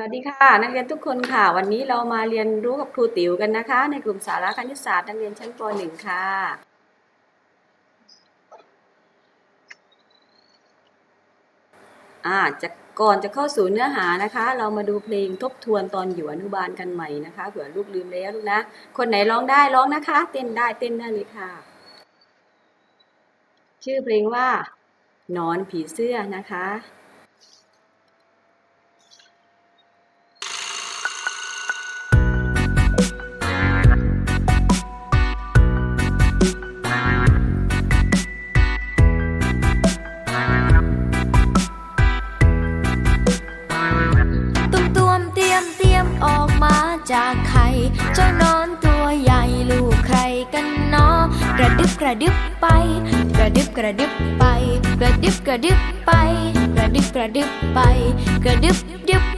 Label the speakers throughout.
Speaker 1: สวัสดีค่ะ นักเรียนทุกคนค่ะ วันนี้เรามาเรียนรู้กับครูติ๋วกันนะคะ ในกลุ่มสาระคณิตศาสตร์นักเรียนชั้นป .1 ค่ะ อ่าจะก่อนจะเข้าสู่เนื้อหานะคะ เรามาดูเพลงทบทวนตอนอยู่อนุบาลกันใหม่นะคะเผื่อลูกลืมแล้วลูกนะ คนไหนร้องได้ร้องนะคะ เต้นได้เต้นได้เลยค่ะ ชื่อเพลงว่านอนผีเสื้อนะคะ
Speaker 2: กระดึบไป กระดึบกระดึบไป กระดึบกระดึบไป กระดึบกระดึบไป กระดึบดึบ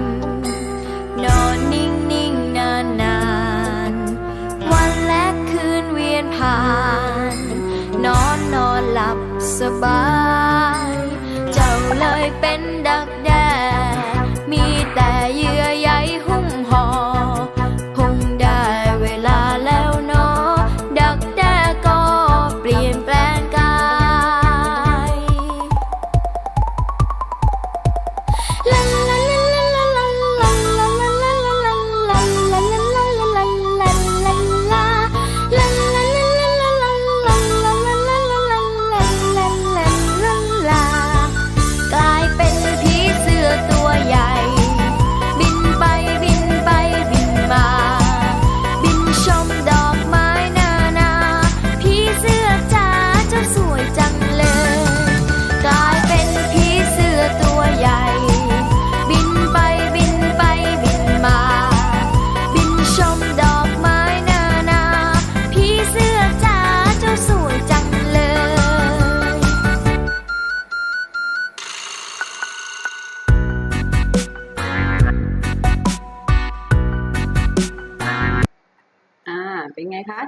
Speaker 2: Ba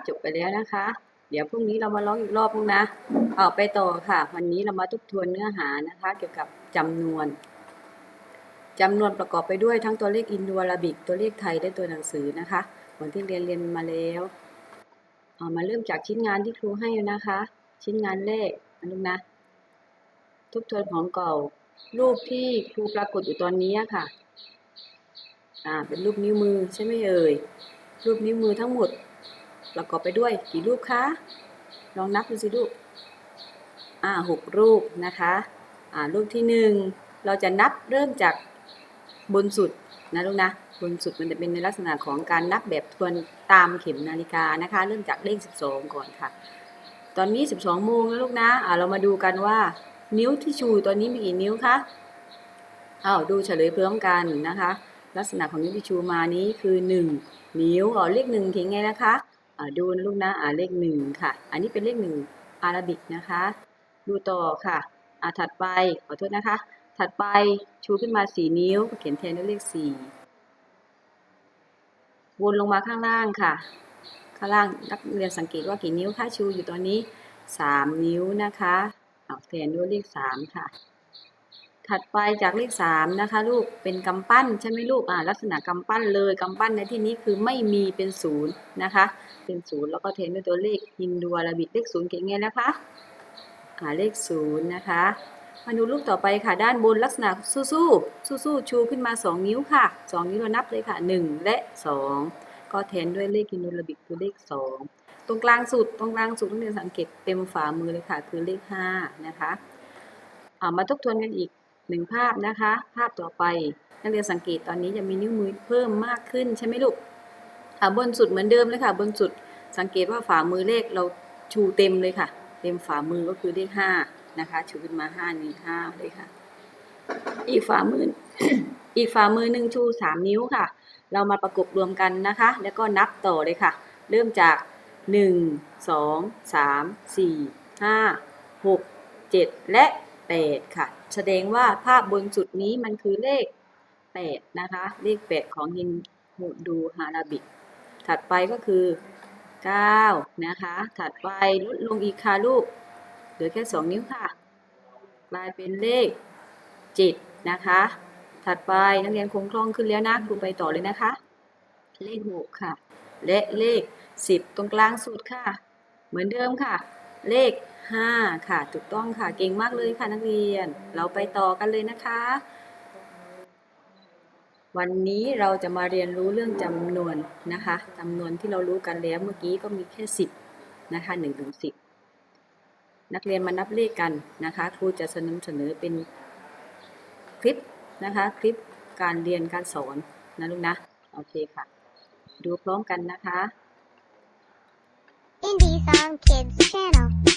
Speaker 2: จบไป
Speaker 1: แล้วนะคะ เดี๋ยวพรุ่งนี้เรามาร้องอีกรอบนึงนะเอาไปต่อค่ะ วันนี้เรามาทบทวนเนื้อหานะคะ เกี่ยวกับจำนวนจำนวนประกอบไปด้วยทั้งตัวเลขอินโดอาราบิก ตัวเลขไทยและตัวหนังสือนะคะเหมือนที่เรียนเรียนมาแล้วเอามาเริ่มจากชิ้นงานที่ครูให้นะคะ ชิ้นงานแรกนะลูกนะทบทวนของเก่า รูปที่ครูปรากฏอยู่ตอนนี้ค่ะอ่าเป็นรูปนิ้วมือใช่ไหมเอ่ยรูปนิ้วมือทั้งหมด ประกอบไปด้วยกี่รูปคะ ลองนับดูสิลูก อ่าหกรูปนะคะ อ่ารูปที่หนึ่งเราจะนับเริ่มจากบนสุดนะลูกนะ บนสุดมันจะเป็นในลักษณะของการนับแบบทวนตามเข็มนาฬิกานะคะ เริ่มจากเลข 12 ก่อนค่ะ ตอนนี้ 12โมงแล้วลูกนะ อ่าเรามาดูกันว่านิ้วที่ชูตอนนี้มีกี่นิ้วคะอ้าวดูเฉลยพร้อมกันนะคะ ลักษณะของนิ้วที่ชูมานี้คือ 1 นิ้วอ๋อเลขหนึ่งทิ้งไงนะคะ ดูนลูกนะอ่าเลขหนึ่งค่ะ อันนี้เป็นเลขหนึ่งอาราบิกนะคะ ดูต่อค่ะอ่าถัดไปขอโทษนะคะ ถัดไปชูขึ้นมา4นิ้วเขียนแทนด้วยเลข4วนลงมาข้างล่างค่ะ ข้างล่างนักเรียนสังเกตว่ากี่นิ้วคะชูอยู่ตอนนี้3นิ้วนะคะเอาแทนด้วยเลข3ค่ะ ถัดไปจากเลขสามนะคะ ลูกเป็นกำปั้นใช่ไหมลูกอ่าลักษณะกำปั้นเลยกำปั้นในที่นี้คือไม่มีเป็นศูนย์นะคะ เป็นศูนย์แล้วก็เทนด้วยตัวเลขฮินดูอาราบิกเลขศูนย์เก่งไงนะคะอ่าเลขศูนย์นะคะมาดูรูปต่อไปค่ะด้านบนลักษณะสู้สู้สู้สู้ชูขึ้นมา 2 นิ้วค่ะ 2 นิ้วเรานับเลยค่ะ 1 และ 2 ก็แทนด้วยเลขฮินดูอาราบิกคือเลข 2 ตรงกลางสุดตรงกลางสุดต้องเรียนสังเกตเต็มฝ่ามือเลยค่ะ คือเลข5นะคะอ่ามาทบทวนกันอีกหนึ่งภาพนะคะ ภาพต่อไปนักเรียนสังเกตตอนนี้จะมีนิ้วมือเพิ่มมากขึ้นใช่ไหมลูก ค่ะบนสุดเหมือนเดิมเลยค่ะ บนสุดสังเกตว่าฝ่ามือเลขเราชูเต็มเลยค่ะ เต็มฝ่ามือก็คือเลขห้านะคะ ชูขึ้นมาห้านี่ห้าเลยค่ะ อีกฝ่ามืออีกฝ่ามือหนึ่งชูสามนิ้วค่ะ เรามาประกบรวมกันนะคะ แล้วก็นับต่อเลยค่ะ เริ่มจากหนึ่งสองสามสี่ห้าหกเจ็ดและแปดค่ะ แสดงว่าภาพบนสุดนี้มันคือเลขแปดนะคะ เลขแปดของฮินดูฮาราบิก ถัดไปก็คือเก้านะคะ ถัดไปลดลงอีกค่ะลูก เหลือแค่สองนิ้วค่ะ กลายเป็นเลขเจ็ดนะคะ ถัดไปนักเรียนคงคล่องขึ้นแล้วนะครูไปต่อเลยนะคะ เลขหกค่ะ และเลขสิบตรงกลางสุดค่ะ เหมือนเดิมค่ะ เลขห้าค่ะ ถูกต้องค่ะ เก่งมากเลยค่ะนักเรียน เราไปต่อกันเลยนะคะ วันนี้เราจะมาเรียนรู้เรื่องจำนวนนะคะจำนวนที่เรารู้กันแล้วเมื่อกี้ก็มีแค่สิบนะคะหนึ่งถึงสิบนักเรียนมานับเลขกันนะคะครูจะนำเสนอเป็นคลิปนะคะคลิปการเรียนการสอนนะลูกนะโอเคค่ะ ดูพร้อมกันนะคะ
Speaker 3: Indie Song Kids Channel.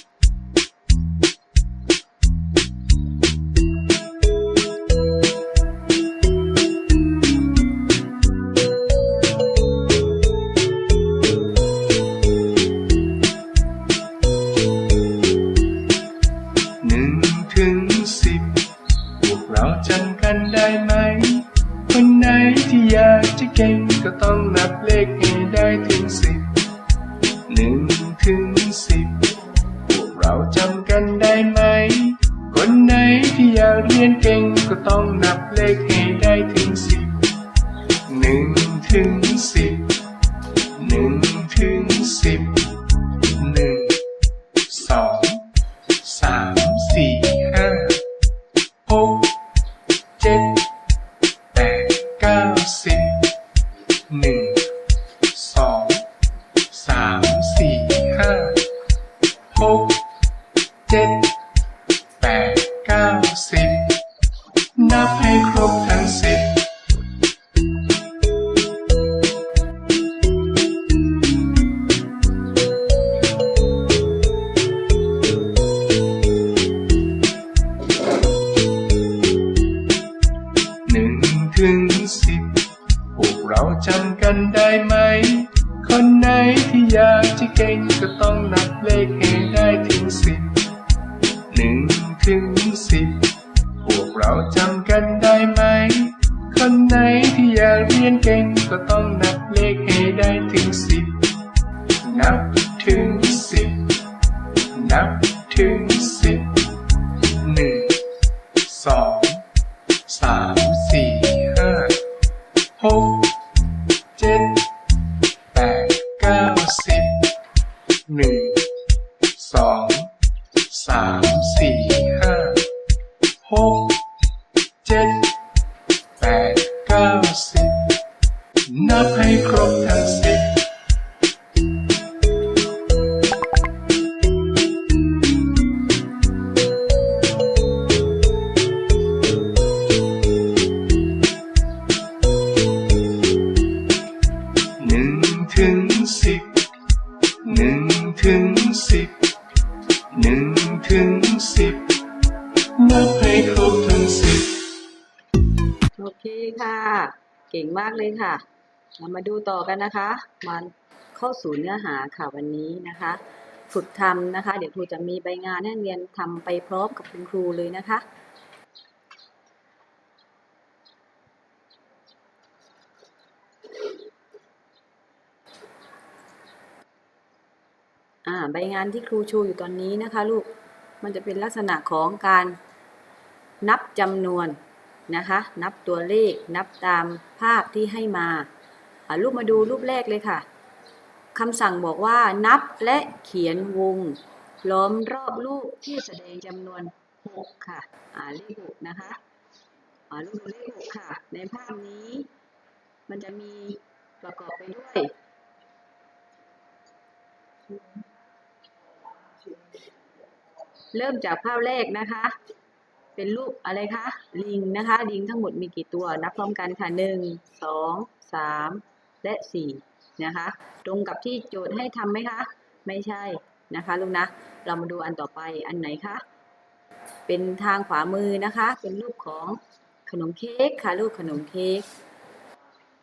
Speaker 4: สิบพวกเราจำกันได้ไหม คนไหนที่อยากเรียนเก่งก็ต้องนับ กันได้ไหม คนไหนที่อยากเรียนเก่งก็ต้อง ก่งมากเล
Speaker 1: ยค่ะ เรามาดูต่อกันนะคะ มาเข้าสู่เนื้อหาค่ะวันนี้นะคะ ฝึกทำนะคะ เดี๋ยวครูจะมีใบงานให้นเรียนทำไปพร้อมกับคุณครูเลยนะคะ อ่า ใบงานที่ครูชูอยู่ตอนนี้นะคะ ลูก มันจะเป็นลักษณะของการนับจำนวน นะคะ นับตัวเลขนับตามภาพที่ให้มาอ่ารูปมาดูรูปแรกเลยค่ะคำสั่งบอกว่านับและเขียนวง ล้อมรอบลูกที่แสดงจำนวน 6 ค่ะ อ่าเลข6นะคะอ่ารูปเลข6ค่ะ ในภาพนี้ มันจะมีประกอบไปด้วยเริ่มจากภาพแรกนะคะ เป็นรูปอะไรคะ ลิงนะคะ ลิงทั้งหมดมีกี่ตัว นับพร้อมกันค่ะหนึ่งสองสามและสี่นะคะ ตรงกับที่โจทย์ให้ทำไหมคะ ไม่ใช่นะคะลูกนะ เรามาดูอันต่อไป อันไหนคะ เป็นทางขวามือนะคะ เป็นรูปของขนมเค้กค่ะรูปขนมเค้ก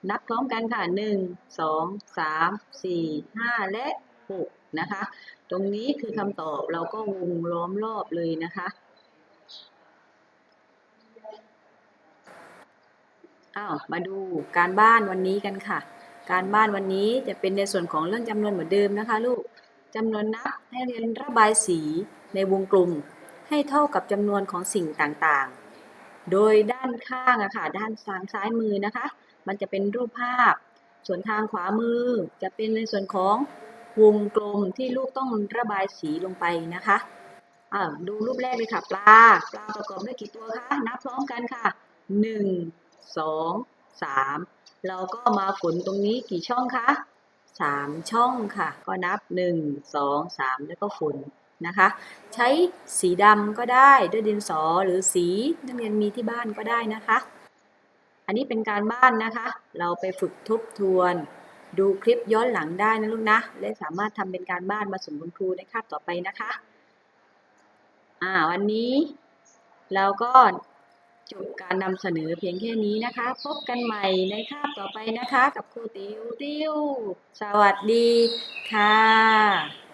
Speaker 1: นับพร้อมกันค่ะหนึ่งสองสามสี่ห้าและหกนะคะ ตรงนี้คือคำตอบเราก็วงล้อมรอบเลยนะคะ อ้าวมาดูการบ้านวันนี้กันค่ะ การบ้านวันนี้จะเป็นในส่วนของเรื่องจำนวนเหมือนเดิมนะคะลูกจำนวนนับให้เรียนระบายสีในวงกลมให้เท่ากับจำนวนของสิ่งต่างๆ โดยด้านข้างอะค่ะด้านทางซ้ายมือนะคะ มันจะเป็นรูปภาพ ส่วนทางขวามือจะเป็นในส่วนของวงกลมที่ลูกต้องระบายสีลงไปนะคะอ่าดูรูปแรกเลยค่ะปลาปลาประกอบด้วยกี่ตัวคะนับพร้อมกันค่ะหนึ่ง สองสามเราก็มาฝนตรงนี้กี่ช่องคะสามช่องค่ะ ก็นับหนึ่งสองสามแล้วก็ฝนนะคะ ใช้สีดำก็ได้ด้วยดินสอหรือสีนักเรียนมีที่บ้านก็ได้นะคะ อันนี้เป็นการบ้านนะคะ เราไปฝึกทบทวน ดูคลิปย้อนหลังได้นะลูกนะ และสามารถทำเป็นการบ้านมาส่งคุณครูในคาบต่อไปนะคะ อ่าวันนี้เราก็ จบการนำเสนอเพียงแค่นี้นะคะ พบกันใหม่ในคาบต่อไปนะคะ กับครูติวติวสวัสดีค่ะ